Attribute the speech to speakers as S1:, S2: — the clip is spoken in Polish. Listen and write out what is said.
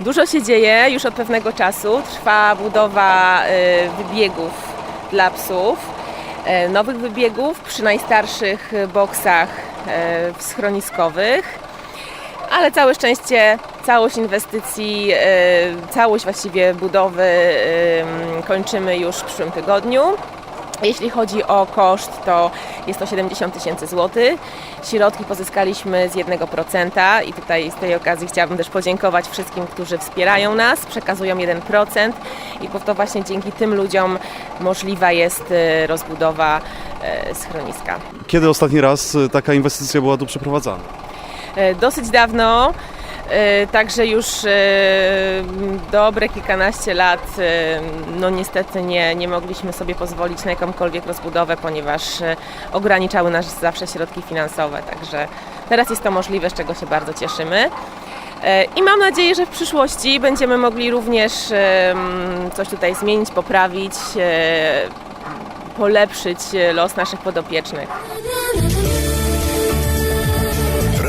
S1: Dużo się dzieje już od pewnego czasu. Trwa budowa e, wybiegów dla psów, e, nowych wybiegów przy najstarszych boksach e, schroniskowych. Ale całe szczęście, całość inwestycji, całość właściwie budowy kończymy już w przyszłym tygodniu. Jeśli chodzi o koszt, to jest to 70 tysięcy złotych. Środki pozyskaliśmy z 1% i tutaj z tej okazji chciałabym też podziękować wszystkim, którzy wspierają nas, przekazują 1% i to właśnie dzięki tym ludziom możliwa jest e, rozbudowa e, schroniska.
S2: Kiedy ostatni raz y, taka inwestycja była tu przeprowadzana?
S1: E, dosyć dawno, także już e, dobre kilkanaście lat, e, no niestety nie, nie mogliśmy sobie pozwolić na jakąkolwiek rozbudowę, ponieważ ograniczały nas zawsze środki finansowe, także teraz jest to możliwe, z czego się bardzo cieszymy. I mam nadzieję, że w przyszłości będziemy mogli również e, m, coś tutaj zmienić, poprawić, polepszyć los naszych podopiecznych.